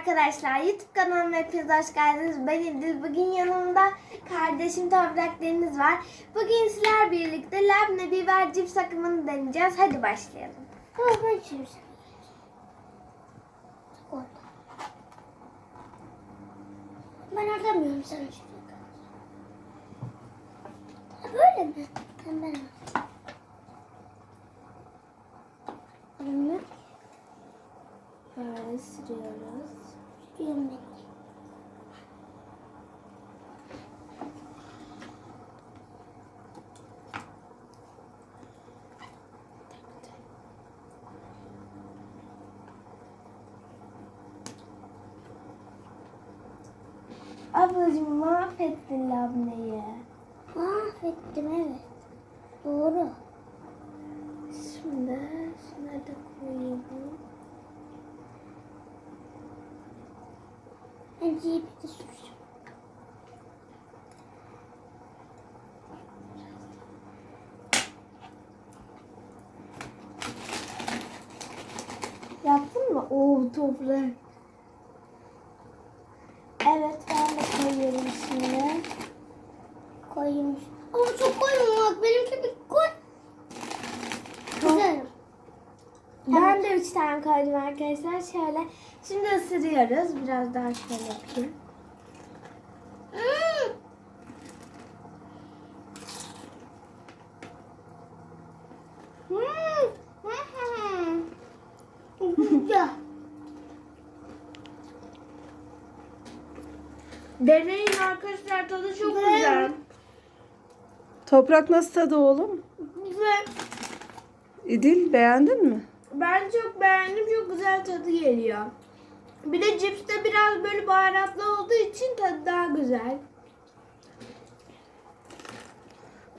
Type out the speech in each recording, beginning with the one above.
arkadaşlar. YouTube kanalıma hepiniz hoş geldiniz. Ben İdil. Bugün yanımda kardeşim Toprak Deniz var. Bugün sizler birlikte labne biber cips akımını deneyeceğiz. Hadi başlayalım. Tamam ben. Orada. Ben şurada. Ha, Böyle mi? Ben ben. Böyle sürüyoruz. Ben. Ablacığım mahvettin labneyi. Mahvettim evet. Doğru. Şimdi şunları da koyayım. Yaptın mı? Oo toprak. Evet ben de koyuyorum şimdi. Koymuş. Ama çok koyma bak benimki bir koy. Güzel. Ben de üç tane koydum arkadaşlar. Şöyle. Şimdi ısırıyoruz. Biraz daha şöyle yapayım. Hmm. Hmm. Hmm. Deneyin arkadaşlar tadı çok Güzel. güzel. Toprak nasıl tadı oğlum? Güzel. İdil beğendin mi? Ben çok beğendim. Çok güzel tadı geliyor. Bir de cipste biraz böyle baharatlı olduğu için tadı daha güzel.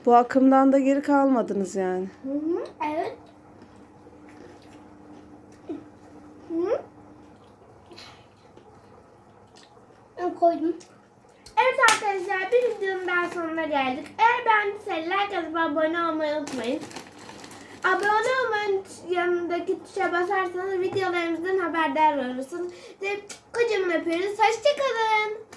Bu akımdan da geri kalmadınız yani. Hı hı. Evet. Hı. Ben koydum. Evet arkadaşlar bir videonun daha sonuna geldik. Eğer beğendiyseniz like atıp abone olmayı unutmayın. Abone yanındaki tuşa basarsanız videolarımızdan haberdar olursunuz. Ve kocaman öpüyoruz. Hoşçakalın.